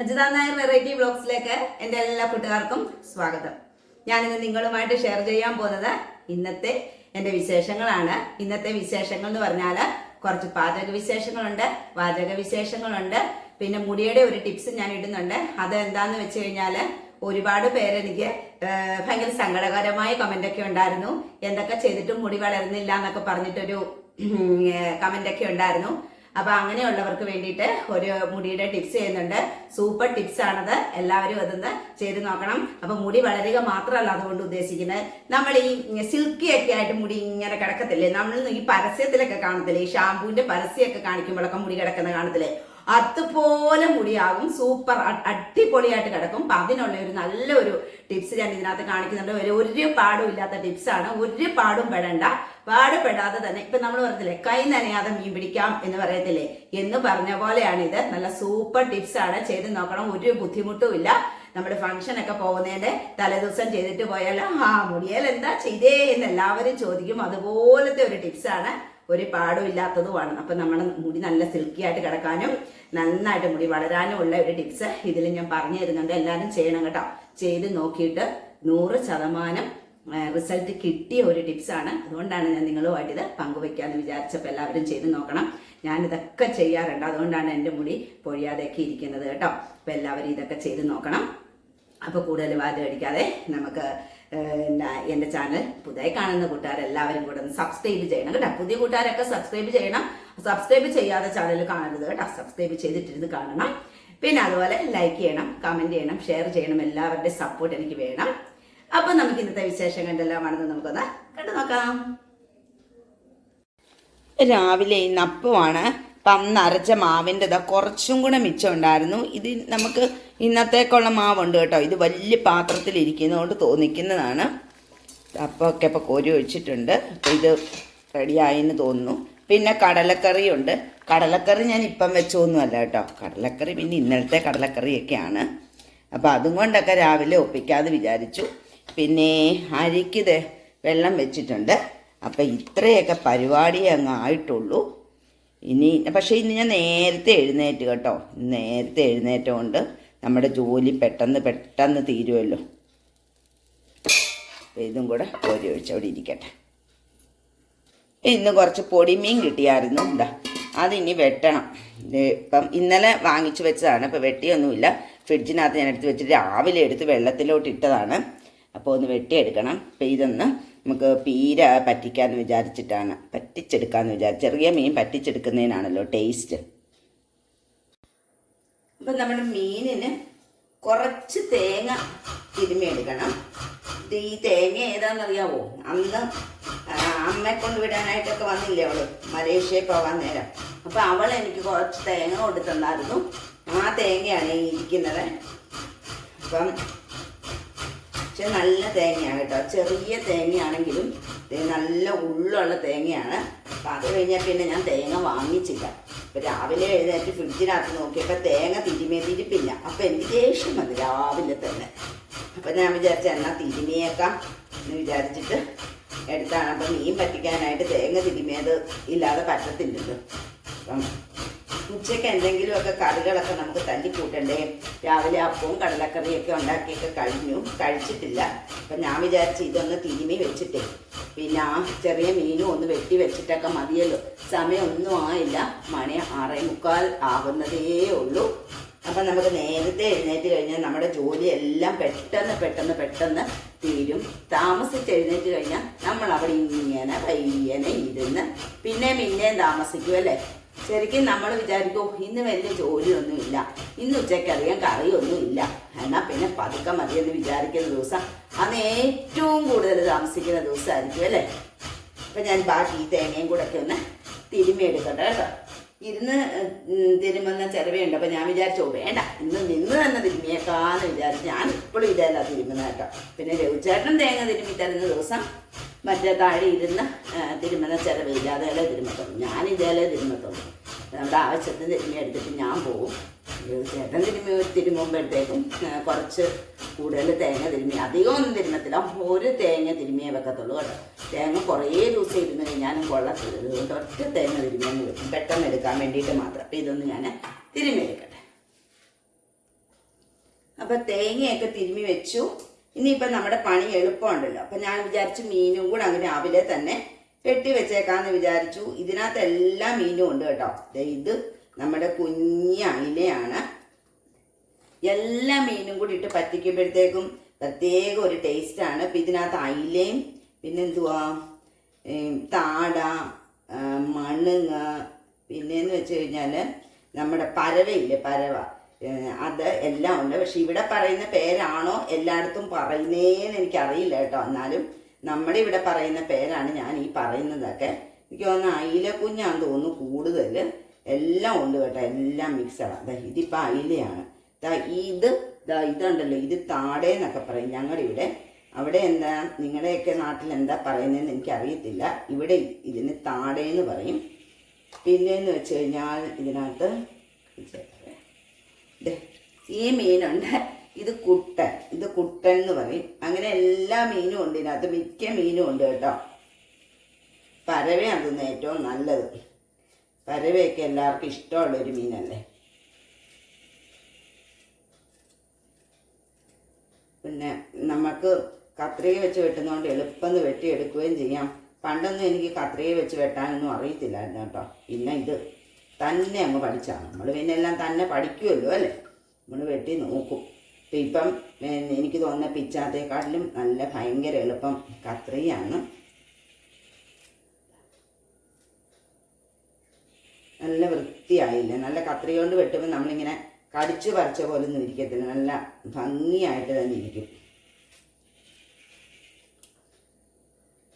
Ajitha Nair variety ബ്ലോഗ്സിലേക്ക് എന്റെ എല്ലാ കൂട്ടുകാർക്കും സ്വാഗതം. ഞാനിന്ന് നിങ്ങളുമായിട്ട് ഷെയർ ചെയ്യാൻ പോകുന്നത് ഇന്നത്തെ എന്റെ വിശേഷങ്ങളാണ്. ഇന്നത്തെ വിശേഷങ്ങൾ എന്ന് പറഞ്ഞാൽ കുറച്ച് പാചക വിശേഷങ്ങളുണ്ട് വാചക വിശേഷങ്ങളുണ്ട് പിന്നെ മുടിയുടെ ഒരു ടിപ്സ് ഞാൻ ഇടുന്നുണ്ട്. അത് എന്താന്ന് വെച്ച് കഴിഞ്ഞാൽ ഒരുപാട് പേരെനിക്ക് ഭയങ്കര സങ്കടകരമായ കമന്റ് ഒക്കെ ഉണ്ടായിരുന്നു. എന്തൊക്കെ ചെയ്തിട്ടും മുടി വളരുന്നില്ല എന്നൊക്കെ പറഞ്ഞിട്ടൊരു കമന്റ് ഒക്കെ ഉണ്ടായിരുന്നു. അപ്പൊ അങ്ങനെയുള്ളവർക്ക് വേണ്ടിയിട്ട് ഒരു മുടിയുടെ ടിപ്സ് ചെയ്യുന്നുണ്ട്. സൂപ്പർ ടിപ്സ് ആണത്. എല്ലാവരും അതൊന്ന് ചെയ്ത് നോക്കണം. അപ്പൊ മുടി വളരുക മാത്രമല്ല അതുകൊണ്ട് ഉദ്ദേശിക്കുന്നത്. നമ്മൾ ഈ സിൽക്കി ഒക്കെ ആയിട്ട് മുടി ഇങ്ങനെ കിടക്കത്തില്ലേ? നമ്മൾ ഈ പരസ്യത്തിലൊക്കെ കാണത്തില്ലേ? ഈ ഷാമ്പൂവിന്റെ പരസ്യമൊക്കെ കാണിക്കുമ്പോഴൊക്കെ മുടി കിടക്കുന്ന കാണത്തില്ലേ? അതുപോലെ മുടിയാകും. സൂപ്പർ അടിപൊളിയായിട്ട് കിടക്കും. അപ്പൊ അതിനുള്ള ഒരു നല്ലൊരു ടിപ്സ് ഞാൻ ഇതിനകത്ത് കാണിക്കുന്നുണ്ട്. ഒരു ഒരു പാടും ഇല്ലാത്ത ടിപ്സ് ആണ്. ഒരു പാടും പെടണ്ട. പാടുപെടാതെ തന്നെ. ഇപ്പൊ നമ്മൾ പറഞ്ഞില്ലേ കൈ നനയാതെ മീൻ പിടിക്കാം എന്ന് പറയത്തില്ലേ? എന്ന് പറഞ്ഞ പോലെയാണ് ഇത് നല്ല സൂപ്പർ ടിപ്സ് ആണ്. ചെയ്ത് നോക്കണം. ഒരു ബുദ്ധിമുട്ടും ഇല്ല. നമ്മുടെ ഫംഗ്ഷൻ ഒക്കെ പോകുന്നതിന്റെ തലേദിവസം ചെയ്തിട്ട് പോയാൽ ആ മുടിയാൽ എന്താ ചെയ്തേ? എന്ന് എല്ലാവരും ചോദിക്കും. അതുപോലത്തെ ഒരു ടിപ്സാണ് ഒരു പാടും ഇല്ലാത്തതുമാണ്. അപ്പം നമ്മുടെ മുടി നല്ല സിൽക്കി ആയിട്ട് കിടക്കാനും നന്നായിട്ട് മുടി വളരാനും ഉള്ള ഒരു ടിപ്സ് ഇതിൽ ഞാൻ പറഞ്ഞു തരുന്നുണ്ട്. എല്ലാവരും ചെയ്യണം കേട്ടോ. ചെയ്ത് നോക്കിയിട്ട് നൂറ് ശതമാനം റിസൾട്ട് കിട്ടിയ ഒരു ടിപ്സാണ് അതുകൊണ്ടാണ് ഞാൻ നിങ്ങളുമായിട്ട് ഇത് പങ്കുവെക്കാമെന്ന് വിചാരിച്ചപ്പോൾ എല്ലാവരും ചെയ്ത് നോക്കണം. ഞാൻ ഇതൊക്കെ ചെയ്യാറുണ്ട്. അതുകൊണ്ടാണ് എന്റെ മുടി പൊഴിയാതെയൊക്കെ ഇരിക്കുന്നത് കേട്ടോ. അപ്പോൾ എല്ലാവരും ഇതൊക്കെ ചെയ്ത് നോക്കണം. അപ്പോൾ കൂടുതൽ വാദം അടിക്കാതെ നമുക്ക് എന്താ എന്റെ ചാനൽ പുതിയ കാണുന്ന കൂട്ടുകാരെല്ലാവരും കൂടെ ഒന്ന് സബ്സ്ക്രൈബ് ചെയ്യണം കേട്ടോ. പുതിയ കൂട്ടുകാരൊക്കെ സബ്സ്ക്രൈബ് ചെയ്യണം. സബ്സ്ക്രൈബ് ചെയ്യാതെ ചാനൽ കാണരുത് കേട്ടോ. സബ്സ്ക്രൈബ് ചെയ്തിട്ടിരുന്ന് കാണണം. പിന്നെ അതുപോലെ ലൈക്ക് ചെയ്യണം കമന്റ് ചെയ്യണം ഷെയർ ചെയ്യണം എല്ലാവരുടെയും സപ്പോർട്ട് എനിക്ക് വേണം. അപ്പൊ നമുക്ക് ഇന്നത്തെ വിശേഷം കണ്ടെല്ലാമാണെന്ന് നമുക്കൊന്ന് കണ്ടു നോക്കാം രാവിലെ ഇന്ന് അപ്പം അരച്ച മാവിന്റെ ഇതാ കുറച്ചും കൂടെ മിച്ചം ഉണ്ടായിരുന്നു. ഇത് നമുക്ക് ഇന്നത്തേക്കുള്ള മാവുണ്ട് കേട്ടോ. ഇത് വലിയ പാത്രത്തിൽ ഇരിക്കുന്നതുകൊണ്ട് തോന്നിക്കുന്നതാണ്. അപ്പമൊക്കെ ഇപ്പോൾ കോരി ഒഴിച്ചിട്ടുണ്ട്. അപ്പോൾ ഇത് റെഡിയായി എന്ന് തോന്നുന്നു. പിന്നെ കടലക്കറിയുണ്ട്. കടലക്കറി ഞാൻ ഇപ്പം വെച്ചൊന്നുമല്ല കേട്ടോ. കടലക്കറി പിന്നെ ഇന്നലത്തെ കടലക്കറിയൊക്കെയാണ്. അപ്പോൾ അതും കൊണ്ടൊക്കെ രാവിലെ ഒപ്പിക്കാതെ വിചാരിച്ചു. പിന്നെ അരിക്കിത് വെള്ളം വെച്ചിട്ടുണ്ട്. അപ്പം ഇത്രയൊക്കെ പരിപാടി അങ്ങ് ആയിട്ടുള്ളൂ. ഇനി പക്ഷേ ഇന്ന് ഞാൻ നേരത്തെ എഴുന്നേറ്റ് കേട്ടോ. നേരത്തെ എഴുന്നേറ്റുകൊണ്ട് നമ്മുടെ ജോലി പെട്ടെന്ന് പെട്ടെന്ന് തീരുമല്ലോ ഇതും കൂടെ കോരി ഒഴിച്ച് അവിടെ ഇരിക്കട്ടെ. ഇന്ന് കുറച്ച് പൊടി മീൻ കിട്ടിയായിരുന്നു എന്താ അതിനി വെട്ടണം. ഇപ്പം ഇന്നലെ വാങ്ങിച്ചു വെച്ചതാണ്. ഇപ്പം വെട്ടിയൊന്നുമില്ല. ഫ്രിഡ്ജിനകത്ത് ഞാൻ എടുത്ത് വെച്ചിട്ട് രാവിലെ എടുത്ത് വെള്ളത്തിലോട്ട് ഇട്ടതാണ്. അപ്പോൾ ഒന്ന് വെട്ടിയെടുക്കണം. അപ്പം ഇതൊന്ന് നമുക്ക് പീര പറ്റിക്കാമെന്ന് വിചാരിച്ചിട്ടാണ് പറ്റിച്ചെടുക്കാമെന്ന് വിചാരിച്ചു ചെറിയ മീൻ പറ്റിച്ചെടുക്കുന്നതിനാണല്ലോ ടേസ്റ്റ് അപ്പൊ നമ്മുടെ മീനിന് കുറച്ച് തേങ്ങ തിരുമ്മിയെടുക്കണം. ഇത് ഈ തേങ്ങ ഏതാണെന്നറിയാവോ അന്ന് അമ്മയെ കൊണ്ട് വിടാനായിട്ടൊക്കെ വന്നില്ലേ അവൾ? മലേഷ്യയിൽ പോകാൻ നേരം. അപ്പൊ അവൾ എനിക്ക് കുറച്ച് തേങ്ങ കൊടുത്തന്നായിരുന്നു ആ തേങ്ങയാണ് ഈ ഇരിക്കുന്നത്. അപ്പം പക്ഷെ നല്ല തേങ്ങയാണ് കേട്ടോ. ചെറിയ തേങ്ങയാണെങ്കിലും നല്ല ഉള്ളുള്ള തേങ്ങയാണ്. അപ്പം അത് കഴിഞ്ഞാൽ പിന്നെ ഞാൻ തേങ്ങ വാങ്ങിച്ചില്ല. ഇപ്പം രാവിലെ എഴുന്നേറ്റ് ഫ്രിഡ്ജിനകത്ത് നോക്കിയപ്പോൾ തേങ്ങ തിരുമേ തിരിപ്പില്ല അപ്പം എനിക്ക് ദേഷ്യം വന്നു രാവിലെ തന്നെ. അപ്പം ഞാൻ വിചാരിച്ച എന്നാൽ തിരുമിയേക്കാം എന്ന് വിചാരിച്ചിട്ട് എടുത്താണ്. അപ്പം മീൻ പറ്റിക്കാനായിട്ട് തേങ്ങ തിരുമിയത് ഇല്ലാതെ പറ്റത്തില്ലല്ലോ. അപ്പം ഉച്ചയ്ക്ക് എന്തെങ്കിലുമൊക്കെ കറികളൊക്കെ നമുക്ക് തല്ലി തല്ലിക്കൂട്ടണ്ടേ രാവിലെ അപ്പവും കടലക്കറിയൊക്കെ ഉണ്ടാക്കിയൊക്കെ കഴിഞ്ഞു. കഴിച്ചിട്ടില്ല. അപ്പം ഞാൻ വിചാരിച്ച് ഇതൊന്ന് തിരുമി വെച്ചിട്ടേ. പിന്നെ ആ ചെറിയ മീനും ഒന്ന് വെട്ടി വെച്ചിട്ടൊക്കെ മതിയല്ലോ. സമയമൊന്നും ആയില്ല. മണി ആറേ മുക്കാൽ ആകുന്നതേ ഉള്ളൂ. അപ്പം നമുക്ക് നേരത്തെ എഴുന്നേറ്റ് കഴിഞ്ഞാൽ നമ്മുടെ ജോലിയെല്ലാം പെട്ടെന്ന് പെട്ടെന്ന് പെട്ടെന്ന് തീരും. താമസിച്ച് എഴുന്നേറ്റ് കഴിഞ്ഞാൽ നമ്മൾ അവിടെ ഇങ്ങനെ പയ്യനെ ഇരുന്ന് പിന്നെ പിന്നെയും താമസിക്കും അല്ലേ? ശരിക്കും നമ്മൾ വിചാരിക്കും ഇന്ന് വലിയ ജോലിയൊന്നുമില്ല. ഇന്ന് ഉച്ചയ്ക്ക് അധികം കറിയൊന്നും ഇല്ല എന്നാൽ പിന്നെ പതുക്കെ മതിയെന്ന് വിചാരിക്കുന്ന ദിവസം അന്ന് ഏറ്റവും കൂടുതൽ താമസിക്കുന്ന ദിവസമായിരിക്കും അല്ലേ? അപ്പം ഞാൻ ബാക്കി ഈ തേങ്ങയും കൂടെ ഒക്കെ ഒന്ന് തിരുമ്മിയെടുക്കട്ടെ കേട്ടോ. ഇരുന്ന് തിരുമുന്ന ചിലവയുണ്ട്. അപ്പം ഞാൻ വിചാരിച്ചോ "ഓ, വേണ്ട. ഇന്ന് നിന്ന് തന്നെ തിരുമ്മിയേക്കാന്ന് വിചാരിച്ചു ഞാൻ ഇപ്പോഴും ഇതല്ല തിരുമുന്ന കേട്ടോ. പിന്നെ രവിചേട്ടൻ തേങ്ങ തിരുമ്മി തരുന്ന ദിവസം മറ്റേ താഴെ ഇരുന്ന് തിരുമല ചിലവില്ല. അതേലെ തിരുമത്തുള്ളൂ ഞാൻ ഇതേലെ തിരുമത്തുള്ളൂ നമ്മുടെ ആവശ്യത്തിന് തിരുമ്മി എടുത്തിട്ട് ഞാൻ പോകും ചേട്ടൻ തിരുമ്മി തിരുമുമ്പോഴത്തേക്കും കുറച്ച് കൂടുതൽ തേങ്ങ തിരുമ്മി. അധികം ഒന്നും തിരുമത്തില്ല. ഒരു തേങ്ങ തിരുമ്മിയേ വെക്കത്തുള്ളൂ കേട്ടോ. തേങ്ങ കുറേ ദിവസം ഇരുന്ന് കഴിഞ്ഞാലും കൊള്ളത്തില്ല. അതുകൊണ്ട് ഒറ്റ തേങ്ങ തിരുമ്മിയെന്ന് വെക്കും പെട്ടെന്ന് എടുക്കാൻ വേണ്ടിയിട്ട് മാത്രം. അപ്പം ഇതൊന്ന് ഞാൻ തിരുമ്മി എടുക്കട്ടെ അപ്പം തേങ്ങയൊക്കെ തിരുമ്മി വെച്ചു. ഇനിയിപ്പം നമ്മുടെ പണി എളുപ്പമുണ്ടല്ലോ. അപ്പം ഞാൻ വിചാരിച്ചു മീനും കൂടെ അങ്ങ് രാവിലെ തന്നെ വെട്ടി വെച്ചേക്കാന്ന് വിചാരിച്ചു. ഇതിനകത്ത് എല്ലാ മീനും ഉണ്ട് കേട്ടോ. ഇത് നമ്മുടെ കുഞ്ഞ അയിലയാണ് എല്ലാ മീനും കൂടി ഇട്ട് പറ്റിക്കുമ്പോഴത്തേക്കും പ്രത്യേക ഒരു ടേസ്റ്റാണ്. അപ്പം ഇതിനകത്ത് അയിലയും പിന്നെന്തുവാ താട മണ്ണുങ്ങ പിന്നെ പിന്നെന്ന് വെച്ച് കഴിഞ്ഞാൽ നമ്മുടെ പരവയില്ലേ പരവ. അത് എല്ലാം ഉണ്ട്. പക്ഷെ ഇവിടെ പറയുന്ന പേരാണോ എല്ലായിടത്തും പറയുന്നേന്ന് എനിക്കറിയില്ല കേട്ടോ. എന്നാലും നമ്മുടെ ഇവിടെ പറയുന്ന പേരാണ് ഞാൻ ഈ പറയുന്നതൊക്കെ. എനിക്ക് തോന്നുന്നു അയില കുഞ്ഞാന്ന് തോന്നുന്നു കൂടുതൽ എല്ലാം ഉണ്ട് കേട്ടോ. എല്ലാം മിക്സഡാണ് ഇതിപ്പോൾ അയിലയാണ്. ഇത് ദാ ഇതുണ്ടല്ലോ. ഇത് താടേന്നൊക്കെ പറയും ഞങ്ങളുടെ ഇവിടെ. അവിടെ എന്താ നിങ്ങളുടെയൊക്കെ നാട്ടിൽ എന്താ പറയുന്നതെന്ന് എനിക്കറിയത്തില്ല. ഇവിടെ ഇതിന് താടേന്ന് പറയും. പിന്നെന്ന് വെച്ച് കഴിഞ്ഞാൽ ഇതിനകത്ത് ഈ മീനുണ്ട്. ഇത് കുട്ടൻ. ഇത് കുട്ടൻ എന്ന് പറയും. അങ്ങനെ എല്ലാ മീനും ഉണ്ട് ഇതിനകത്ത്. മിക്ക മീനും ഉണ്ട് കേട്ടോ. പരവയാണ് തോന്നുന്നു ഏറ്റവും നല്ലത്. പരവയൊക്കെ എല്ലാവർക്കും ഇഷ്ടമുള്ളൊരു മീനല്ലേ? പിന്നെ നമുക്ക് കത്രിക വെച്ച് വെട്ടുന്നതുകൊണ്ട് എളുപ്പം വെട്ടിയെടുക്കുകയും ചെയ്യാം. പണ്ടൊന്നും എനിക്ക് കത്രിക വെച്ച് വെട്ടാനൊന്നും അറിയത്തില്ലായിരുന്നു കേട്ടോ. പിന്നെ ഇത് തന്നെ അങ്ങ് പഠിച്ചാണ് നമ്മൾ പിന്നെ എല്ലാം തന്നെ പഠിക്കുമല്ലോ അല്ലേ? നമ്മൾ വെട്ടി നോക്കും. ഇപ്പം ഇപ്പം എനിക്ക് തോന്നുന്ന പിച്ചാത്തേക്കാട്ടിലും നല്ല ഭയങ്കര എളുപ്പം കത്രിയാണ്. നല്ല വൃത്തിയായില്ല. നല്ല കത്രി കൊണ്ട് വെട്ടുമ്പോൾ നമ്മളിങ്ങനെ കടിച്ചു പറിച്ച പോലെ ഒന്നും ഇരിക്കത്തില്ല. നല്ല ഭംഗിയായിട്ട് തന്നെ ഇരിക്കും.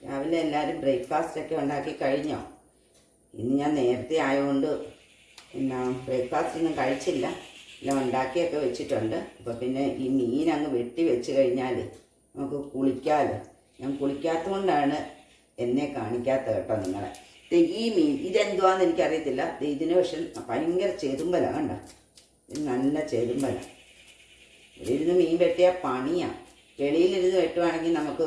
രാവിലെ എല്ലാവരും ബ്രേക്ക്ഫാസ്റ്റ് ഒക്കെ ഉണ്ടാക്കി കഴിഞ്ഞോ? ഇന്ന് ഞാൻ നേരത്തെ ആയതുകൊണ്ട് പിന്നെ ബ്രേക്ക്ഫാസ്റ്റ് ഒന്നും കഴിച്ചില്ല. എല്ലാം ഉണ്ടാക്കിയൊക്കെ വെച്ചിട്ടുണ്ട്. അപ്പോൾ പിന്നെ ഈ മീൻ അങ്ങ് വെട്ടി വെച്ച് കഴിഞ്ഞാൽ നമുക്ക് കുളിക്കാമല്ലോ ഞാൻ കുളിക്കാത്തതുകൊണ്ടാണ് എന്നെ കാണിക്കാത്ത കേട്ടോ നിങ്ങളെ. ഈ മീൻ ഇതെന്തുവാന്ന് എനിക്കറിയത്തില്ല. ഇതിന് പക്ഷെ ഭയങ്കര ചെതുമ്പലാണ് കണ്ട? ഇത് നല്ല ചെതുമ്പല. ഇവിടെ ഇരുന്ന് മീൻ വെട്ടിയാൽ പണിയാണ് വെളിയിലിരുന്ന് വെട്ടുവാണെങ്കിൽ നമുക്ക്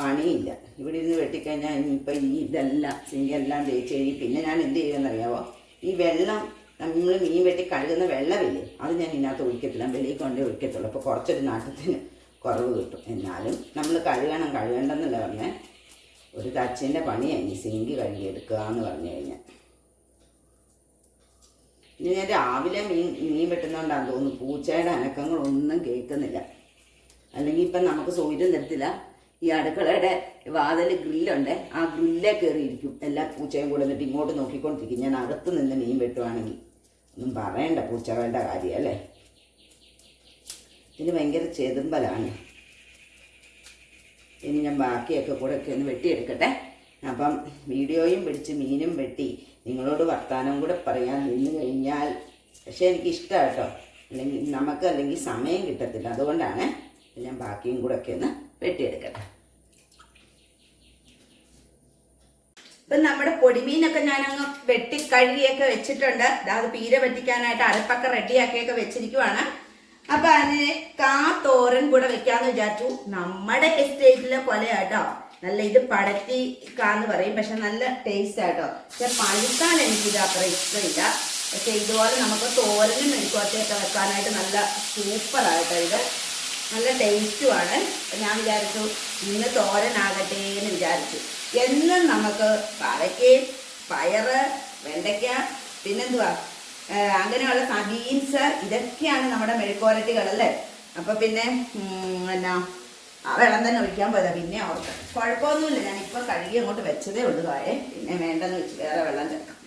പണിയില്ല. ഇവിടെ ഇരുന്ന് വെട്ടിക്കഴിഞ്ഞാൽ ഇനിയിപ്പോൾ ഈ ഇതെല്ലാം സിങ്കെല്ലാം തേച്ച് കഴിഞ്ഞ് പിന്നെ ഞാൻ എന്ത് ചെയ്യുമെന്നറിയാവോ? ഈ വെള്ളം നമ്മൾ മീൻ വെട്ടി കഴുകുന്ന വെള്ളമില്ലേ? അത് ഞാൻ ഇതിനകത്ത് ഒഴിക്കത്തില്ല. വെളിയിൽ കൊണ്ടേ ഒഴിക്കത്തുള്ളൂ. അപ്പോൾ കുറച്ചൊരു നാട്ടത്തിന് കുറവ് കിട്ടും. എന്നാലും നമ്മൾ കഴുകണം. കഴുകണ്ടെന്നല്ല പറഞ്ഞേ? ഒരു തച്ചിന്റെ പണിയാണ് ഈ സിങ്ക് കഴുകിയെടുക്കുക എന്ന് പറഞ്ഞു കഴിഞ്ഞാൽ ഇനി ഞാൻ രാവിലെ മീൻ മീൻ വെട്ടുന്നതുകൊണ്ടാണ് തോന്നുന്നു. പൂച്ചയുടെ അനക്കങ്ങളൊന്നും കേൾക്കുന്നില്ല. അല്ലെങ്കിൽ ഇപ്പം നമുക്ക് സൗകര്യം തരത്തില്ല. ഈ അടുക്കളയുടെ വാതിൽ ഗ്രില്ലുണ്ട്. ആ ഗ്രില്ലേ കയറിയിരിക്കും. എല്ലാ പൂച്ചയും കൂടെ നിന്നിട്ട് ഇങ്ങോട്ട് നോക്കിക്കൊണ്ടിരിക്കും. ഞാൻ അകത്ത് നിന്ന് മീൻ വെട്ടുവാണെങ്കിൽ. ഒന്നും പറയണ്ട പൂച്ചകളുടെ കാര്യം അല്ലേ ഇതിന് ഭയങ്കര ചെതുമ്പലാണ്. ഇനി ഞാൻ ബാക്കിയൊക്കെ കൂടെ ഒക്കെ ഒന്ന് വെട്ടിയെടുക്കട്ടെ. അപ്പം വീഡിയോയും പിടിച്ച് മീനും വെട്ടി നിങ്ങളോട് വർത്താനം കൂടെ പറയാൻ നിന്ന് കഴിഞ്ഞാൽ പക്ഷേ എനിക്ക് ഇഷ്ടമാണ് കേട്ടോ. അല്ലെങ്കിൽ നമുക്ക് അല്ലെങ്കിൽ സമയം കിട്ടത്തില്ല. അതുകൊണ്ടാണ് ഞാൻ ബാക്കിയും കൂടെ ഒക്കെ ഒന്ന് വെട്ടിയെടുക്കട്ടെ. ഇപ്പം നമ്മുടെ പൊടിമീനൊക്കെ ഞാനങ്ങ് വെട്ടി കഴുകിയൊക്കെ വെച്ചിട്ടുണ്ട്. അതായത് അത് പീര വെട്ടിക്കാനായിട്ട് അരപ്പൊക്കെ റെഡിയാക്കിയൊക്കെ വെച്ചിരിക്കുവാണ്. അപ്പൊ അതിന് കാ തോരൻ കൂടെ വെക്കാന്ന് വിചാരിച്ചു. നമ്മുടെ എസ്റ്റേറ്റിലെ കൊലയാട്ടോ നല്ല ഇത് പടത്തി കാന്ന് പറയും. പക്ഷെ നല്ല ടേസ്റ്റ് ആട്ടോ. പക്ഷെ പഴുക്കാൻ എനിക്കിത് അത്ര ഇഷ്ടമില്ല. പക്ഷെ ഇതുപോലെ നമുക്ക് തോരനും മെഴുക്കുവറ്റയൊക്കെ വെക്കാനായിട്ട് നല്ല സൂപ്പറായിട്ടോ ഇത്. നല്ല ടേസ്റ്റുമാണ് ഞാൻ വിചാരിച്ചു ഇന്ന് തോരനാകട്ടെ എന്ന് വിചാരിച്ചു. എന്നും നമുക്ക് പാവയ്ക്കയും പയറ് വെണ്ടയ്ക്ക പിന്നെന്തുവാ? അങ്ങനെയുള്ള ബീൻസ് ഇതൊക്കെയാണ് നമ്മുടെ മെഴുക്കുവരട്ടികൾ അല്ലേ? അപ്പം പിന്നെ എന്നാ ആ വെള്ളം തന്നെ ഒഴിക്കാൻ പോയതാ. പിന്നെ ഓർത്ത് കുഴപ്പമൊന്നുമില്ല. ഞാൻ ഇപ്പൊ കഴുകി അങ്ങോട്ട് വെച്ചതേ ഉള്ളൂ കായേ പിന്നെ വേണ്ടെന്ന് വെച്ച് വേറെ വെള്ളം ചേർക്കാം.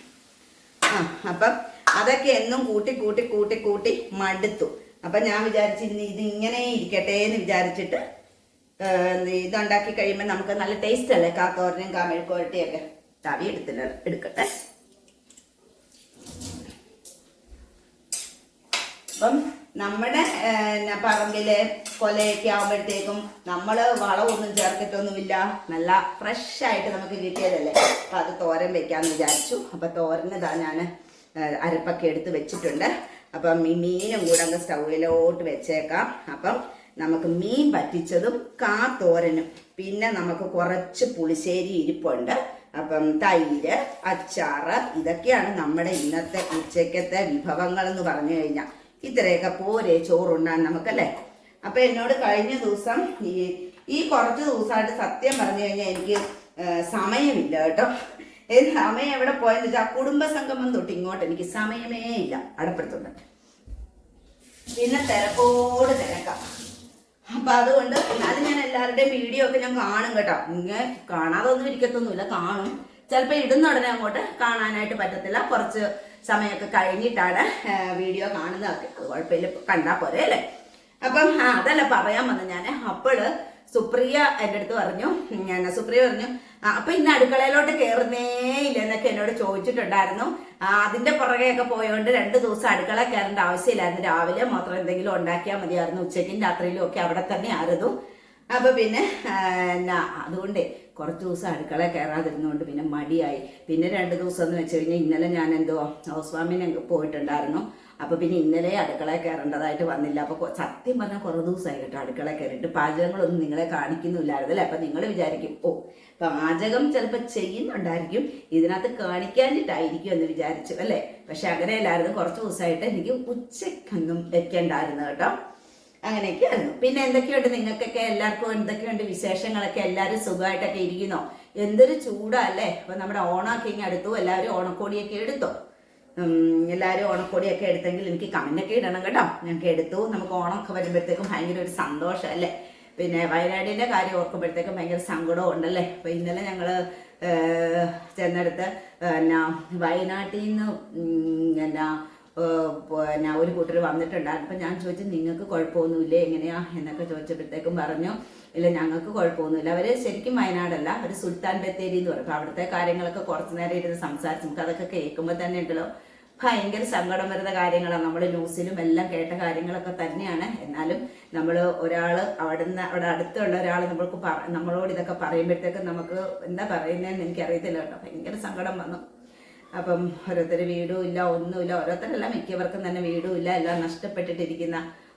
ആ അപ്പം അതൊക്കെ എന്നും കൂട്ടി കൂട്ടി കൂട്ടി കൂട്ടി മടുത്തു. അപ്പം ഞാൻ വിചാരിച്ചിരുന്നു ഇത് ഇങ്ങനെ ഇരിക്കട്ടെ എന്ന് വിചാരിച്ചിട്ട് ഇതുണ്ടാക്കി കഴിയുമ്പോൾ നമുക്ക് നല്ല ടേസ്റ്റ് അല്ലേ? കാത്തോരനും കാമെഴുക്കോരട്ടിയൊക്കെ തവി എടുത്തില്ല എടുക്കട്ടെ. അപ്പം നമ്മുടെ പറമ്പിലെ കൊലയൊക്കെ ആകുമ്പോഴത്തേക്കും നമ്മൾ വളമൊന്നും ചേർത്തിട്ടൊന്നുമില്ല. നല്ല ഫ്രഷ് ആയിട്ട് നമുക്ക് കിട്ടിയതല്ലേ? അപ്പം അത് തോരൻ വെക്കാമെന്ന് വിചാരിച്ചു. അപ്പം തോരന് ഇതാ ഞാൻ അരപ്പൊക്കെ എടുത്ത് വെച്ചിട്ടുണ്ട്. അപ്പം മീനും കൂടെ അങ്ങ് സ്റ്റൗവിലോട്ട് വെച്ചേക്കാം. അപ്പം നമുക്ക് മീൻ പറ്റിച്ചതും കാത്തോരനും. തോരനും പിന്നെ നമുക്ക് കുറച്ച് പുളിശ്ശേരി ഇരിപ്പുണ്ട്. അപ്പം തൈര് അച്ചാറ് ഇതൊക്കെയാണ് നമ്മുടെ ഇന്നത്തെ ഉച്ചക്കത്തെ വിഭവങ്ങൾ എന്ന് പറഞ്ഞു കഴിഞ്ഞാൽ. ഇത്രയൊക്കെ പോരെ ചോറുണ്ണാൻ നമുക്കല്ലേ? അപ്പൊ എന്നോട് കഴിഞ്ഞ ദിവസം ഈ ഈ കുറച്ച് ദിവസമായിട്ട് സത്യം പറഞ്ഞു കഴിഞ്ഞാൽ എനിക്ക് സമയമില്ല കേട്ടോ. സമയം എവിടെ പോയെന്ന് വെച്ചാൽ കുടുംബ സംഗമം തൊട്ട് ഇങ്ങോട്ട് എനിക്ക് സമയമേ ഇല്ല. അടപ്പെടുത്തുണ്ട്. പിന്നെ തിരക്കോട് തിരക്കാം. അപ്പൊ അതുകൊണ്ട് എന്നാലും ഞാൻ എല്ലാവരുടെയും വീഡിയോ ഒക്കെ ഞാൻ കാണും കേട്ടോ. ഇങ്ങനെ കാണാതെ ഒന്നും ഇരിക്കത്തൊന്നുമില്ല കാണും. ചിലപ്പോൾ ഇടുന്ന ഉടനെ അങ്ങോട്ട് കാണാനായിട്ട് പറ്റത്തില്ല. കുറച്ച് സമയമൊക്കെ കഴിഞ്ഞിട്ടാണ് വീഡിയോ കാണുന്നതൊക്കെ അത് കുഴപ്പമില്ല കണ്ടാൽ പോരെ അല്ലേ? അപ്പം അതല്ല പറയാൻ വന്നു ഞാൻ അപ്പോൾ സുപ്രിയ എന്റെ അടുത്ത് പറഞ്ഞു ഞാൻ സുപ്രിയ പറഞ്ഞു "ആ, അപ്പൊ ഇന്ന് അടുക്കളയിലോട്ട് കയറുന്നേ ഇല്ല. എന്നോട് ചോദിച്ചിട്ടുണ്ടായിരുന്നു. അതിന്റെ പുറകെയൊക്കെ പോയോണ്ട് രണ്ട് ദിവസം അടുക്കള കയറേണ്ട ആവശ്യമില്ലായിരുന്നു. രാവിലെ മാത്രം എന്തെങ്കിലും ഉണ്ടാക്കിയാൽ മതിയായിരുന്നു. ഉച്ചയ്ക്കും രാത്രിയിലും ഒക്കെ അവിടെ തന്നെ ആയിരുന്നു. അപ്പൊ പിന്നെ എന്നാ അതുകൊണ്ട് കുറച്ച് ദിവസം അടുക്കള കയറാതിരുന്നുകൊണ്ട് പിന്നെ മടിയായി. പിന്നെ രണ്ട് ദിവസം എന്ന് വെച്ച് കഴിഞ്ഞാൽ ഇന്നലെ ഞാൻ എന്തോ ഹൗസ് വാമിന് പോയിട്ടുണ്ടായിരുന്നു. അപ്പൊ പിന്നെ ഇന്നലെ അടുക്കള കയറേണ്ടതായിട്ട് വന്നില്ല. അപ്പൊ സത്യം പറഞ്ഞാൽ കുറേ ദിവസമായി കേട്ടോ അടുക്കള കയറിയിട്ട്. പാചകങ്ങളൊന്നും നിങ്ങളെ കാണിക്കുന്നില്ലായിരുന്നല്ലേ അപ്പൊ നിങ്ങൾ വിചാരിക്കും ഓ പാചകം ചിലപ്പോൾ ചെയ്യുന്നുണ്ടായിരിക്കും. ഇതിനകത്ത് കാണിക്കാനിട്ടായിരിക്കും എന്ന് വിചാരിച്ചു അല്ലേ? പക്ഷെ അങ്ങനെയല്ലായിരുന്നു കുറച്ച് ദിവസമായിട്ട് എനിക്ക് ഉച്ചക്കൊന്നും വെക്കണ്ടായിരുന്നു കേട്ടോ. അങ്ങനെയൊക്കെ ആയിരുന്നു പിന്നെ എന്തൊക്കെയുണ്ട് നിങ്ങൾക്കൊക്കെ? എല്ലാവർക്കും എന്തൊക്കെയുണ്ട് വിശേഷങ്ങളൊക്കെ? എല്ലാവരും സുഖമായിട്ടൊക്കെ ഇരിക്കുന്നോ? എന്തൊരു ചൂടാ അല്ലേ? അപ്പൊ നമ്മുടെ ഓണമൊക്കെ ഇങ്ങനെ അടുത്തു. എല്ലാവരും ഓണക്കോടിയൊക്കെ എടുത്തോ? എല്ലാവരും ഓണക്കോടിയൊക്കെ എടുത്തെങ്കിൽ എനിക്ക് കണ്ണൊക്കെ ഇടണം കേട്ടോ. ഞങ്ങൾക്ക് എടുത്തു. നമുക്ക് ഓണമൊക്കെ വരുമ്പോഴത്തേക്കും ഭയങ്കര ഒരു സന്തോഷം അല്ലേ? പിന്നെ വയനാടിന്റെ കാര്യം ഓർക്കുമ്പോഴത്തേക്കും ഭയങ്കര സങ്കടവും ഉണ്ടല്ലേ അപ്പൊ ഇന്നലെ ഞങ്ങൾ ചെന്നെടുത്ത് എന്നാ വയനാട്ടിൽ നിന്ന് എന്നാ പിന്നെ ഒരു കൂട്ടർ വന്നിട്ടുണ്ടായിരുന്നു. അപ്പം ഞാൻ ചോദിച്ചു നിങ്ങൾക്ക് കുഴപ്പമൊന്നുമില്ലേ? എങ്ങനെയാ? എന്നൊക്കെ ചോദിച്ചപ്പോഴത്തേക്കും പറഞ്ഞു ഇല്ല ഞങ്ങൾക്ക് കുഴപ്പമൊന്നുമില്ല. അവർ ശരിക്കും വയനാടല്ല അവർ സുൽത്താൻ ബത്തേരി എന്ന് പറയും. അപ്പോൾ അവിടുത്തെ കാര്യങ്ങളൊക്കെ കുറച്ച് നേരം ഇരുന്ന് സംസാരിച്ച് നമുക്ക് അതൊക്കെ കേൾക്കുമ്പോൾ തന്നെ ഉണ്ടല്ലോ. ഭയങ്കര സങ്കടം വരുന്ന കാര്യങ്ങളാണ്. നമ്മൾ ന്യൂസിലും എല്ലാം കേട്ട കാര്യങ്ങളൊക്കെ തന്നെയാണ്. എന്നാലും നമ്മൾ ഒരാൾ അവിടുന്ന് അവിടെ അടുത്തുള്ള ഒരാൾ നമ്മൾക്ക് നമ്മളോട് ഇതൊക്കെ പറയുമ്പോഴത്തേക്ക് നമുക്ക് എന്താ പറയുന്നതെന്ന് എനിക്കറിയത്തില്ല കേട്ടോ. ഭയങ്കര സങ്കടം വന്നു. അപ്പം ഓരോരുത്തർ വീടും ഇല്ല ഒന്നുമില്ല ഓരോരുത്തരല്ല മിക്കവർക്കും തന്നെ വീടും ഇല്ല. എല്ലാം നഷ്ടപ്പെട്ടിട്ടിരിക്കുന്ന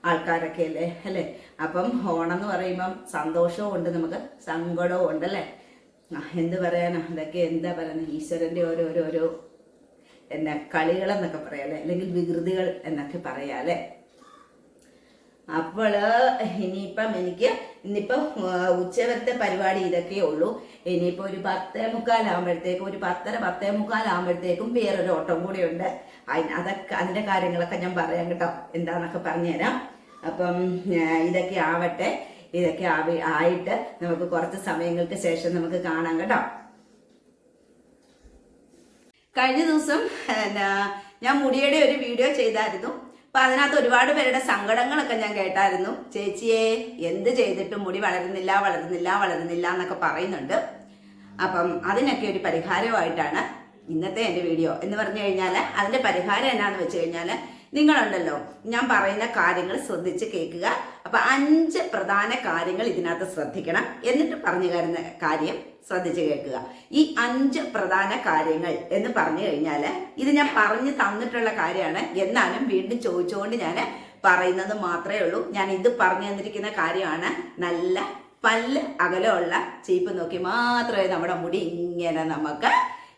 ആൾക്കാരൊക്കെ അല്ലേ? അല്ലേ? അപ്പം ഓണം എന്ന് പറയുമ്പം സന്തോഷവും ഉണ്ട് നമുക്ക്. സങ്കടവും ഉണ്ട് അല്ലേ? എന്ത് പറയാനാ? അതൊക്കെ എന്താ പറയുന്നത് ഈശ്വരന്റെ ഓരോരോ ഓരോ എന്നാ കളികളെന്നൊക്കെ പറയാല്ലേ അല്ലെങ്കിൽ വികൃതികൾ എന്നൊക്കെ പറയാല്ലേ അപ്പോൾ ഇനിയിപ്പം എനിക്ക് ഇന്നിപ്പം ഉച്ചവരത്തെ പരിപാടി ഇതൊക്കെയേ ഉള്ളൂ. ഇനിയിപ്പോൾ ഒരു പത്തേ മുക്കാലാകുമ്പോഴത്തേക്കും ഒരു പത്തര പത്തേ മുക്കാലാകുമ്പോഴത്തേക്കും വേറൊരു ഓട്ടം കൂടിയുണ്ട് അതിന് അതൊക്കെ അതിന്റെ കാര്യങ്ങളൊക്കെ ഞാൻ പറയാം കേട്ടോ. എന്താന്നൊക്കെ പറഞ്ഞുതരാം. അപ്പം ഇതൊക്കെ ആവട്ടെ ഇതൊക്കെ ആവി ആയിട്ട് നമുക്ക് കുറച്ച് സമയങ്ങൾക്ക് ശേഷം നമുക്ക് കാണാം കേട്ടോ. കഴിഞ്ഞ ദിവസം എന്നാ, ഞാൻ മുടിയുടെ ഒരു വീഡിയോ ചെയ്തായിരുന്നു. അപ്പൊ അതിനകത്ത് ഒരുപാട് പേരുടെ സങ്കടങ്ങളൊക്കെ ഞാൻ കേട്ടായിരുന്നു. ചേച്ചിയെ എന്ത് ചെയ്തിട്ടും മുടി വളരുന്നില്ല വളരുന്നില്ല വളരുന്നില്ല എന്നൊക്കെ പറയുന്നുണ്ട്. അപ്പം അതിനൊക്കെ ഒരു പരിഹാരമായിട്ടാണ് ഇന്നത്തെ എന്റെ വീഡിയോ എന്ന് പറഞ്ഞു കഴിഞ്ഞാൽ അതിന്റെ പരിഹാരം എന്നാന്ന് വെച്ച് കഴിഞ്ഞാൽ നിങ്ങളുണ്ടല്ലോ ഞാൻ പറയുന്ന കാര്യങ്ങൾ ശ്രദ്ധിച്ച് കേൾക്കുക. അപ്പൊ അഞ്ച് പ്രധാന കാര്യങ്ങൾ ഇതിനകത്ത് ശ്രദ്ധിക്കണം. എന്നിട്ട് പറഞ്ഞു തരുന്ന കാര്യം ശ്രദ്ധിച്ച് കേൾക്കുക. ഈ അഞ്ച് പ്രധാന കാര്യങ്ങൾ എന്ന് പറഞ്ഞു കഴിഞ്ഞാൽ ഇത് ഞാൻ പറഞ്ഞു തന്നിട്ടുള്ള കാര്യമാണ്. എന്നാലും വീണ്ടും ചോദിച്ചുകൊണ്ട് ഞാൻ പറയുന്നത് മാത്രമേ ഉള്ളൂ. ഞാൻ ഇത് പറഞ്ഞു തന്നിരിക്കുന്ന കാര്യമാണ്. നല്ല പല്ല് അകലമുള്ള ചീപ്പ് നോക്കി മാത്രമേ നമ്മുടെ മുടി ഇങ്ങനെ നമുക്ക്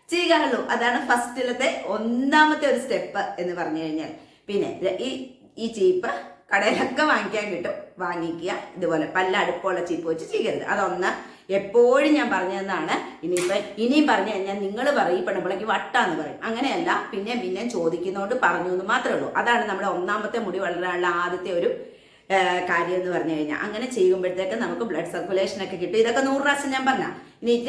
ചെയ്യാറുള്ളൂ അതാണ് ഫസ്റ്റിലത്തെ ഒന്നാമത്തെ ഒരു സ്റ്റെപ്പ് എന്ന് പറഞ്ഞു കഴിഞ്ഞാൽ പിന്നെ ഈ ഈ ചീപ്പ് കടയിലൊക്കെ വാങ്ങിക്കാൻ കിട്ടും. വാങ്ങിക്കുക ഇതുപോലെ പല്ല അടുപ്പമുള്ള ചീപ്പ് വെച്ച് ചെയ്യരുത് അതൊന്ന് എപ്പോഴും ഞാൻ പറഞ്ഞു തന്നാണ് ഇനിയിപ്പോൾ ഇനിയും പറഞ്ഞു കഴിഞ്ഞാൽ നിങ്ങൾ പറയും ഈ പെണ്ണുമ്പിളയ്ക്ക് വട്ടാന്ന് പറയും. അങ്ങനെയല്ല പിന്നെ പിന്നെ ചോദിക്കുന്നതുകൊണ്ട് പറഞ്ഞു എന്ന് മാത്രമേ ഉള്ളൂ. അതാണ് നമ്മുടെ ഒന്നാമത്തെ മുടി വളരാനുള്ള ആദ്യത്തെ ഒരു കാര്യം എന്ന് പറഞ്ഞു കഴിഞ്ഞാൽ. അങ്ങനെ ചെയ്യുമ്പോഴത്തേക്ക് നമുക്ക് ബ്ലഡ് സർക്കുലേഷൻ ഒക്കെ കിട്ടും. ഇതൊക്കെ നൂറ് പ്രാവശ്യം ഞാൻ പറഞ്ഞ.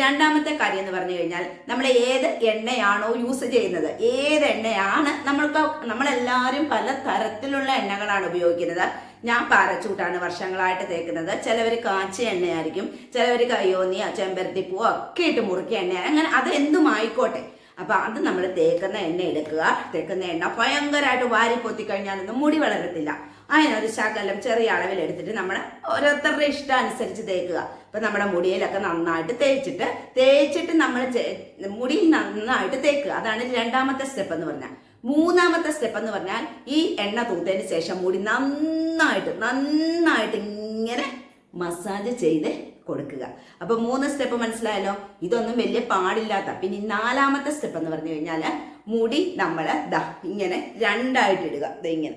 രണ്ടാമത്തെ കാര്യം എന്ന് പറഞ്ഞു കഴിഞ്ഞാൽ നമ്മൾ ഏത് എണ്ണയാണോ യൂസ് ചെയ്യുന്നത്? ഏത് എണ്ണയാണ് നമ്മൾക്ക് നമ്മളെല്ലാവരും പല തരത്തിലുള്ള എണ്ണകളാണ് ഉപയോഗിക്കുന്നത്. ഞാൻ പാരച്ചൂട്ടാണ് വർഷങ്ങളായിട്ട് തേക്കുന്നത്. ചിലവർ കാച്ച എണ്ണയായിരിക്കും ചിലവർ കയ്യോന്നിയ ചെമ്പരത്തിപ്പൂവോ ഒക്കെ ഇട്ട് മുറുക്കിയ എണ്ണ അങ്ങനെ അത് എന്തും ആയിക്കോട്ടെ. അപ്പൊ അത് നമ്മൾ തേക്കുന്ന എണ്ണ എടുക്കുക. തേക്കുന്ന എണ്ണ ഭയങ്കരമായിട്ട് വാരി പൊത്തി കഴിഞ്ഞാലൊന്നും മുടി വളരത്തില്ല. അതിനൊരു ശകലം ചെറിയ അളവിൽ എടുത്തിട്ട് നമ്മൾ ഓരോരുത്തരുടെ ഇഷ്ടം അനുസരിച്ച് തേക്കുക. അപ്പൊ നമ്മുടെ മുടിയിലൊക്കെ നന്നായിട്ട് തേച്ചിട്ട് തേച്ചിട്ട് നമ്മൾ മുടിയിൽ നന്നായിട്ട് തേക്കുക അതാണ് രണ്ടാമത്തെ സ്റ്റെപ്പ് എന്ന് പറഞ്ഞാൽ. മൂന്നാമത്തെ സ്റ്റെപ്പ് എന്ന് പറഞ്ഞാൽ ഈ എണ്ണ തൂത്തതിന് ശേഷം മുടി നന്നായിട്ട് നന്നായിട്ട് ഇങ്ങനെ മസാജ് ചെയ്ത് കൊടുക്കുക. അപ്പൊ മൂന്ന് സ്റ്റെപ്പ് മനസ്സിലായല്ലോ? ഇതൊന്നും വലിയ പാടില്ലാത്ത. പിന്നെ നാലാമത്തെ സ്റ്റെപ്പ് എന്ന് പറഞ്ഞു കഴിഞ്ഞാൽ മുടി നമ്മൾ ദാ ഇങ്ങനെ രണ്ടായിട്ട് ഇടുക. ഇങ്ങനെ.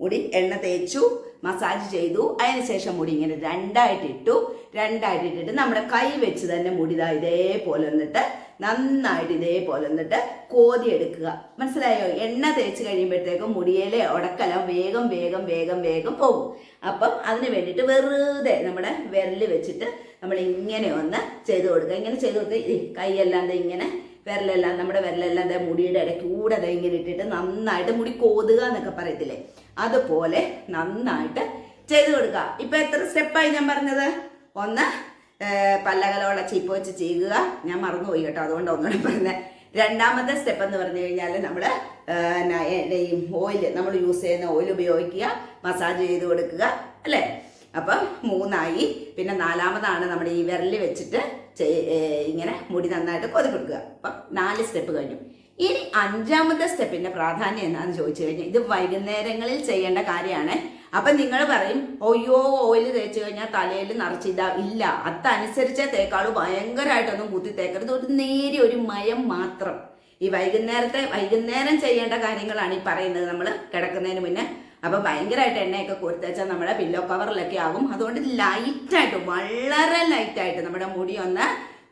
മുടി എണ്ണ തേച്ചു മസാജ് ചെയ്തു. അതിനുശേഷം മുടി ഇങ്ങനെ രണ്ടായിട്ട് ഇട്ടു. രണ്ടായിട്ട് ഇട്ടിട്ട് നമ്മുടെ കൈ വെച്ച് തന്നെ മുടി ദാ ഇതേപോലെ വന്നിട്ട് നന്നായിട്ട് ഇതേപോലെ വന്നിട്ട് കോതി എടുക്കുക. മനസ്സിലായോ? എണ്ണ തേച്ച് കഴിയുമ്പോഴത്തേക്കും മുടിയിലെ ഉടക്കല വേഗം വേഗം വേഗം വേഗം പോകും. അപ്പം അതിന് വേണ്ടിയിട്ട് വെറുതെ നമ്മുടെ വിരൽ വെച്ചിട്ട് നമ്മൾ ഇങ്ങനെ ഒന്ന് ചെയ്ത് കൊടുക്കുക. ഇങ്ങനെ ചെയ്ത് കൊടുക്കുക കൈയെല്ലാം ഇങ്ങനെ വിരലെല്ലാം നമ്മുടെ വിരലെല്ലാം ദേ മുടിയുടെ ഇടയ്ക്ക് കൂടെ ദേ ഇങ്ങനെ ഇട്ടിട്ട് നന്നായിട്ട് മുടി കോതുക എന്നൊക്കെ പറയത്തില്ലേ? അതുപോലെ നന്നായിട്ട് ചെയ്ത് കൊടുക്കുക. ഇപ്പൊ എത്ര സ്റ്റെപ്പായി ഞാൻ പറഞ്ഞത്? ഒന്ന് പല്ലകലോടെ ചീപ്പ് വെച്ച് ചെയ്യുക ഞാൻ മറന്നുപോയി കേട്ടോ അതുകൊണ്ട് ഒന്നുകൂടെ പറഞ്ഞത് രണ്ടാമത്തെ സ്റ്റെപ്പ് എന്ന് പറഞ്ഞു കഴിഞ്ഞാൽ നമ്മൾ ഓയിൽ നമ്മൾ യൂസ് ചെയ്യുന്ന ഓയിൽ ഉപയോഗിക്കുക മസാജ് ചെയ്ത് കൊടുക്കുക അല്ലേ? അപ്പം മൂന്നായി. പിന്നെ നാലാമതാണ് നമ്മുടെ ഈ വിരലി വെച്ചിട്ട് ഇങ്ങനെ മുടി നന്നായിട്ട് കൊതി കൊടുക്കുക അപ്പം നാല് സ്റ്റെപ്പ് കഴിഞ്ഞു. ഇനി അഞ്ചാമത്തെ സ്റ്റെപ്പിന്റെ പ്രാധാന്യം എന്താണെന്ന് ചോദിച്ചു കഴിഞ്ഞാൽ ഇത് വൈകുന്നേരങ്ങളിൽ ചെയ്യേണ്ട കാര്യമാണ്. അപ്പൊ നിങ്ങൾ പറയും ഒയ്യോ ഓയിൽ തേച്ച് കഴിഞ്ഞാൽ തലയിൽ നിറച്ചിതാ ഇല്ല അതനുസരിച്ച തേക്കാളു. ഭയങ്കരമായിട്ടൊന്നും കുത്തി തേക്കരുത്. ഒരു നേരിയ ഒരു മയം മാത്രം. ഈ വൈകുന്നേരത്തെ വൈകുന്നേരം ചെയ്യേണ്ട കാര്യങ്ങളാണ് ഈ പറയുന്നത് നമ്മൾ കിടക്കുന്നതിന് മുന്നേ. അപ്പൊ ഭയങ്കരമായിട്ട് എണ്ണയൊക്കെ കൊടുത്തേച്ചാൽ നമ്മുടെ പില്ലോ കവറിലൊക്കെ ആകും. അതുകൊണ്ട് ലൈറ്റായിട്ട് വളരെ ലൈറ്റായിട്ട് നമ്മുടെ മുടി ഒന്ന്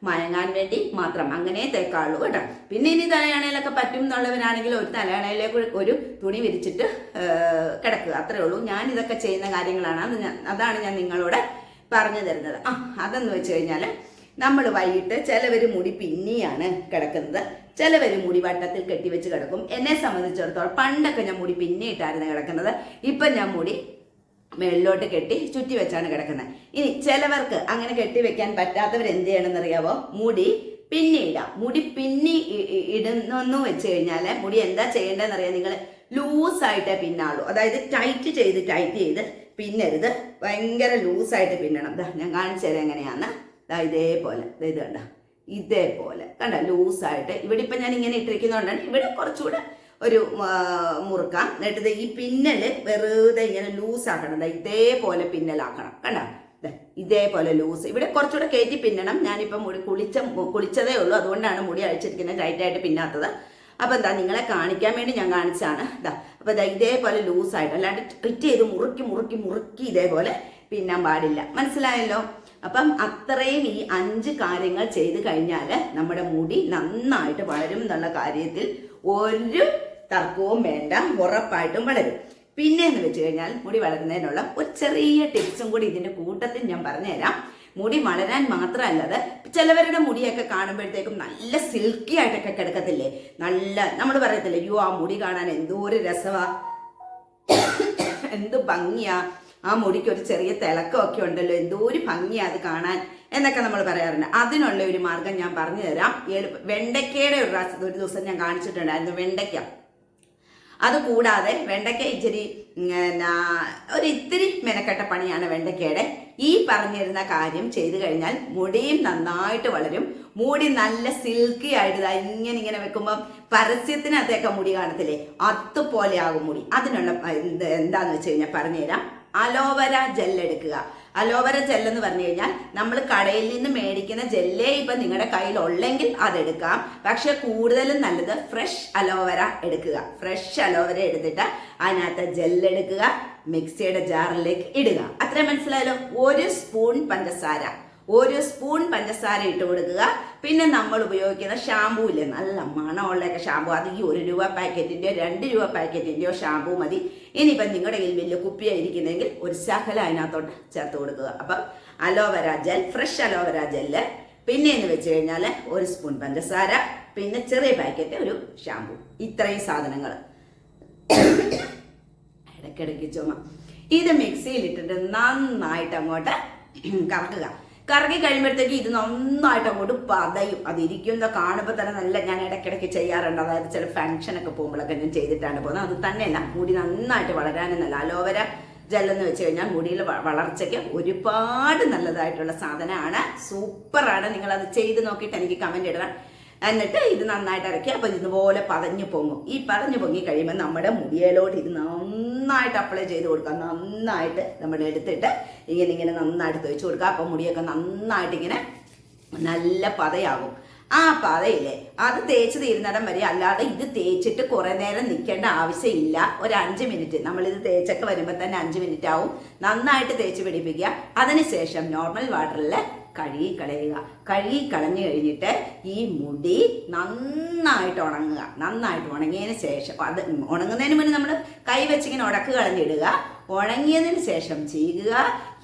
മയങ്ങാൻ വേണ്ടി മാത്രം. അങ്ങനെ തേക്കാളൂ കേട്ടോ. പിന്നെ ഇനി തലയാണയിലൊക്കെ പറ്റും എന്നുള്ളവരാണെങ്കിൽ ഒരു തലയാണയിലേക്ക് ഒരു തുണി വിരിച്ചിട്ട് കിടക്കുക. അത്രേ ഉള്ളൂ. ഞാൻ ഇതൊക്കെ ചെയ്യുന്ന കാര്യങ്ങളാണ്. അതാണ് ഞാൻ നിങ്ങളോട് പറഞ്ഞു തരുന്നത്. ആ അതെന്ന് വെച്ച് കഴിഞ്ഞാൽ നമ്മൾ വൈകിട്ട് ചിലവർ മുടി പിന്നിയാണ് കിടക്കുന്നത്. ചിലവർ മുടി വട്ടത്തിൽ കെട്ടിവെച്ച് കിടക്കും. എന്നെ സംബന്ധിച്ചിടത്തോളം പണ്ടൊക്കെ ഞാൻ മുടി പിന്നിയിട്ടായിരുന്നു കിടക്കുന്നത്. ഇപ്പം ഞാൻ മുടി മേളിലോട്ട് കെട്ടി ചുറ്റി വെച്ചാണ് കിടക്കുന്നത്. ഇനി ചിലവർക്ക് അങ്ങനെ കെട്ടി വെക്കാൻ പറ്റാത്തവർ എന്ത് ചെയ്യണമെന്ന് അറിയാവോ മുടി പിന്നെ ഇടാം. മുടി പിന്നി ഇടുന്നു വെച്ച് കഴിഞ്ഞാൽ മുടി എന്താ ചെയ്യേണ്ടതെന്ന് അറിയാം നിങ്ങൾ ലൂസായിട്ടേ പിന്നാളൂ. അതായത് ടൈറ്റ് ചെയ്ത് ടൈറ്റ് ചെയ്ത് പിന്നരുത്. ഭയങ്കര ലൂസായിട്ട് പിന്നണം. ദാ ഞാൻ കാണിച്ചു തരാം എങ്ങനെയാന്ന്. ദാ ഇതേപോലെ. ഇത് കണ്ട? ഇതേപോലെ. കണ്ട? ലൂസായിട്ട്. ഇവിടെ ഇപ്പം ഞാൻ ഇങ്ങനെ ഇട്ടിരിക്കുന്നതുകൊണ്ടാണ് ഇവിടെ കുറച്ചുകൂടെ ഒരു മുറുക്കാം. എന്നിട്ട് ഈ പിന്നൽ വെറുതെ ഇങ്ങനെ ലൂസാക്കണം. ദാ ഇതേപോലെ പിന്നലാക്കണം. കണ്ടോ? ഇതേപോലെ ലൂസ്. ഇവിടെ കുറച്ചുകൂടെ കയറ്റി പിന്നണം. ഞാനിപ്പം മുടി കുളിച്ച കുളിച്ചതേ ഉള്ളൂ. അതുകൊണ്ടാണ് മുടി അഴിച്ചിരിക്കുന്നത്. ടൈറ്റായിട്ട് പിന്നാത്തത്. അപ്പം എന്താ നിങ്ങളെ കാണിക്കാൻ വേണ്ടി ഞാൻ കാണിച്ചാണ് ഇതാ അപ്പം ഇതാ ഇതേപോലെ ലൂസായിട്ട്. അല്ലാണ്ട് ട്രിറ്റ് ചെയ്ത് മുറുക്കി മുറുക്കി മുറുക്കി ഇതേപോലെ പിന്നാൻ പാടില്ല. മനസ്സിലായല്ലോ? അപ്പം അത്രയും ഈ അഞ്ച് കാര്യങ്ങൾ ചെയ്ത് കഴിഞ്ഞാൽ നമ്മുടെ മുടി നന്നായിട്ട് വളരും എന്നുള്ള കാര്യത്തിൽ ഒരു തർക്കവും വേണ്ട ഉറപ്പായിട്ടും വളരും. പിന്നെ എന്ന് വെച്ച് കഴിഞ്ഞാൽ മുടി വളരുന്നതിനുള്ള ഒരു ചെറിയ ടിപ്സും കൂടി ഇതിന്റെ കൂട്ടത്തിൽ ഞാൻ പറഞ്ഞുതരാം. മുടി വളരാൻ മാത്രമല്ലത് ചിലവരുടെ മുടിയൊക്കെ കാണുമ്പോഴത്തേക്കും നല്ല സിൽക്കി ആയിട്ടൊക്കെ കിടക്കത്തില്ലേ? നല്ല നമ്മൾ പറയത്തില്ലേ അയ്യോ ആ മുടി കാണാൻ എന്തോ ഒരു രസമാ എന്ത് ഭംഗിയാ. ആ മുടിക്ക് ഒരു ചെറിയ തിളക്കമൊക്കെ ഉണ്ടല്ലോ എന്തോ ഒരു ഭംഗിയാ അത് കാണാൻ. എന്നൊക്കെ നമ്മൾ പറയാറുണ്ട്. അതിനുള്ള ഒരു മാർഗം ഞാൻ പറഞ്ഞു തരാം വെണ്ടയ്ക്കയുടെ ഒരു പ്രാവശ്യം ഒരു ദിവസം ഞാൻ കാണിച്ചിട്ടുണ്ടായിരുന്നു വെണ്ടയ്ക്ക. അത് കൂടാതെ വെണ്ടയ്ക്ക ഇച്ചിരി ഒരു ഇത്തിരി മെനക്കെട്ട പണിയാണ് വെണ്ടയ്ക്കയുടെ. ഈ പറഞ്ഞിരുന്ന കാര്യം ചെയ്തു കഴിഞ്ഞാൽ മുടിയും നന്നായിട്ട് വളരും. മുടി നല്ല സിൽക്കി ആയിട്ട് ഇങ്ങനെ ഇങ്ങനെ വെക്കുമ്പോൾ പരസ്യത്തിനകത്തേക്ക മുടി കാണത്തില്ലേ? അതുപോലെ ആകും മുടി. അതിനുള്ള എന്താന്ന് വെച്ച് കഴിഞ്ഞാൽ പറഞ്ഞുതരാം. അലോവര ജെൽ ജെൽ എന്ന് പറഞ്ഞു കഴിഞ്ഞാൽ നമ്മൾ കടയിൽ നിന്ന് മേടിക്കുന്ന ജെല്ലേ ഇപ്പം നിങ്ങളുടെ കയ്യിൽ ഉള്ളെങ്കിൽ അതെടുക്കാം പക്ഷെ കൂടുതലും നല്ലത് ഫ്രഷ് അലോവര എടുക്കുക. ഫ്രഷ് അലോവര എടുത്തിട്ട് അതിനകത്ത് ജെല്ലെടുക്കുക മിക്സിയുടെ ജാറിലേക്ക് ഇടുക. അത്രയും മനസ്സിലായല്ലോ? ഒരു സ്പൂൺ പഞ്ചസാര. ഒരു സ്പൂൺ പഞ്ചസാര ഇട്ട് കൊടുക്കുക. പിന്നെ നമ്മൾ ഉപയോഗിക്കുന്ന ഷാമ്പൂ ഇല്ലേ? നല്ല മണമുള്ളൊക്കെ ഷാമ്പൂ അത് ഈ ഒരു രൂപ പാക്കറ്റിന്റെയോ രണ്ട് രൂപ പാക്കറ്റിന്റെയോ ഷാമ്പൂ മതി. ഇനിയിപ്പം നിങ്ങളുടെ കയ്യിൽ വലിയ കുപ്പിയായിരിക്കുന്നെങ്കിൽ ഒരു ശകല അതിനകത്തോട്ട് ചേർത്ത് കൊടുക്കുക. അപ്പം aloe vera gel fresh aloe vera gel പിന്നെ എന്ന് വെച്ച് കഴിഞ്ഞാൽ ഒരു സ്പൂൺ പഞ്ചസാര പിന്നെ ചെറിയ പാക്കറ്റ് ഒരു ഷാമ്പൂ ഇത്രയും സാധനങ്ങൾ ഇടയ്ക്കിടയ്ക്ക് ചുമ. ഇത് മിക്സിയിൽ ഇട്ടിട്ട് നന്നായിട്ട് അങ്ങോട്ട് കറക്കുക. കറക്കി കഴിയുമ്പോഴത്തേക്ക് ഇത് നന്നായിട്ട് അങ്ങോട്ട് പതയും. അത് ഇരിക്കുന്ന കാണുമ്പോൾ തന്നെ നല്ല ഞാൻ ഇടയ്ക്കിടയ്ക്ക് ചെയ്യാറുണ്ട്. അതായത് ചില ഫംഗ്ഷനൊക്കെ പോകുമ്പോഴൊക്കെ ഞാൻ ചെയ്തിട്ടാണ് പോകുന്നത്. അത് തന്നെയല്ല മുടി നന്നായിട്ട് വളരാനും നല്ല അലോവര ജെല്ലെന്ന് വെച്ച് കഴിഞ്ഞാൽ മുടിയിൽ വളർച്ചയ്ക്ക് ഒരുപാട് നല്ലതായിട്ടുള്ള സാധനമാണ്. സൂപ്പറാണ് നിങ്ങളത് ചെയ്ത് നോക്കിയിട്ട് എനിക്ക് കമന്റ് ഇടണം. എന്നിട്ട് ഇത് നന്നായിട്ട് ഇറക്കി. അപ്പോൾ ഇതുപോലെ പതഞ്ഞു പൊങ്ങും. ഈ പതഞ്ഞു പൊങ്ങി കഴിയുമ്പോൾ നമ്മുടെ മുടിയിലോട്ട് ഇത് നന്നായിട്ട് അപ്ലൈ ചെയ്ത് കൊടുക്കുക നന്നായിട്ട് നമ്മൾ എടുത്തിട്ട് ഇങ്ങനെ ഇങ്ങനെ നന്നായിട്ട് തേച്ച് കൊടുക്കുക അപ്പോൾ മുടിയൊക്കെ നന്നായിട്ട് ഇങ്ങനെ നല്ല പതയാകും. ആ പതയില്ലേ? അത് തേച്ച് തീരുന്നിടം വരെ അല്ലാതെ ഇത് തേച്ചിട്ട് കുറേ നേരം നിൽക്കേണ്ട ആവശ്യമില്ല. ഒരു അഞ്ച് മിനിറ്റ്. നമ്മളിത് തേച്ചൊക്കെ വരുമ്പോൾ തന്നെ അഞ്ച് മിനിറ്റ് ആവും. നന്നായിട്ട് തേച്ച് പിടിപ്പിക്കുക. അതിനുശേഷം നോർമൽ വാട്ടറിൽ കഴുകി കളയുക കഴുകി കളഞ്ഞു കഴിഞ്ഞിട്ട് ഈ മുടി നന്നായിട്ട് ഉണങ്ങുക. നന്നായിട്ട് ഉണങ്ങിയതിന് ശേഷം അത് ഉണങ്ങുന്നതിന് മുന്നേ നമ്മൾ കൈ വെച്ചിങ്ങനെ ഉടക്ക് കളഞ്ഞിടുക. ഉണങ്ങിയതിന് ശേഷം ചീകുക.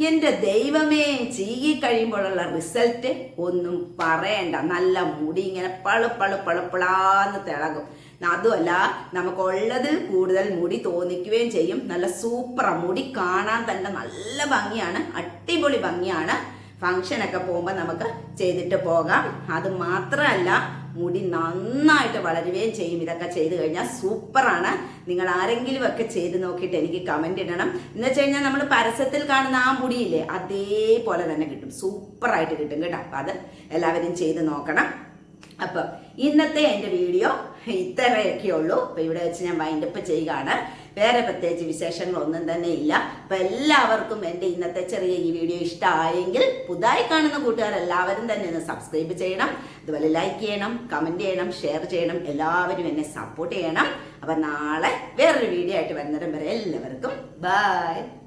എന്റെ ദൈവമേ ചീകി കഴിയുമ്പോഴുള്ള റിസൾട്ട് ഒന്നും പറയണ്ട. നല്ല മുടി ഇങ്ങനെ പളു പളു പളുപ്പിളാന്ന് തിളകും അതുമല്ല നമുക്കുള്ളതിൽ കൂടുതൽ മുടി തോന്നിക്കുകയും ചെയ്യും. നല്ല സൂപ്പറാണ് മുടി കാണാൻ തന്നെ നല്ല ഭംഗിയാണ്. അടിപൊളി ഭംഗിയാണ്. ഫങ്ഷനൊക്കെ പോകുമ്പോൾ നമുക്ക് ചെയ്തിട്ട് പോകാം. അത് മാത്രമല്ല മുടി നന്നായിട്ട് വളരുകയും ചെയ്യും. ഇതൊക്കെ ചെയ്തു കഴിഞ്ഞാൽ സൂപ്പറാണ്. നിങ്ങൾ ആരെങ്കിലും ഒക്കെ ചെയ്ത് നോക്കിയിട്ട് എനിക്ക് കമന്റ് ഇടണം. എന്ന് വെച്ച് കഴിഞ്ഞാൽ നമ്മൾ പരസ്യത്തിൽ കാണുന്ന ആ മുടിയില്ലേ അതേപോലെ തന്നെ കിട്ടും. സൂപ്പറായിട്ട് കിട്ടും കേട്ടോ. അപ്പം അത് എല്ലാവരും ചെയ്ത് നോക്കണം. അപ്പം ഇന്നത്തെ എന്റെ വീഡിയോ ഇത്രയൊക്കെ ഉള്ളൂ. അപ്പം ഇവിടെ വെച്ച് ഞാൻ വൈൻഡപ്പ് ചെയ്യുകയാണ്. വേറെ പ്രത്യേകിച്ച് വിശേഷങ്ങളൊന്നും തന്നെ ഇല്ല. അപ്പം എല്ലാവർക്കും എന്റെ ഇന്നത്തെ ചെറിയ ഈ വീഡിയോ ഇഷ്ടമായെങ്കിൽ പുതുതായി കാണുന്ന കൂട്ടുകാർ എല്ലാവരും തന്നെ ഒന്ന് സബ്സ്ക്രൈബ് ചെയ്യണം. അതുപോലെ ലൈക്ക് ചെയ്യണം കമന്റ് ചെയ്യണം ഷെയർ ചെയ്യണം. എല്ലാവരും എന്നെ സപ്പോർട്ട് ചെയ്യണം. അപ്പം നാളെ വേറൊരു വീഡിയോ ആയിട്ട് വരുന്നേരം വരെ എല്ലാവർക്കും ബൈ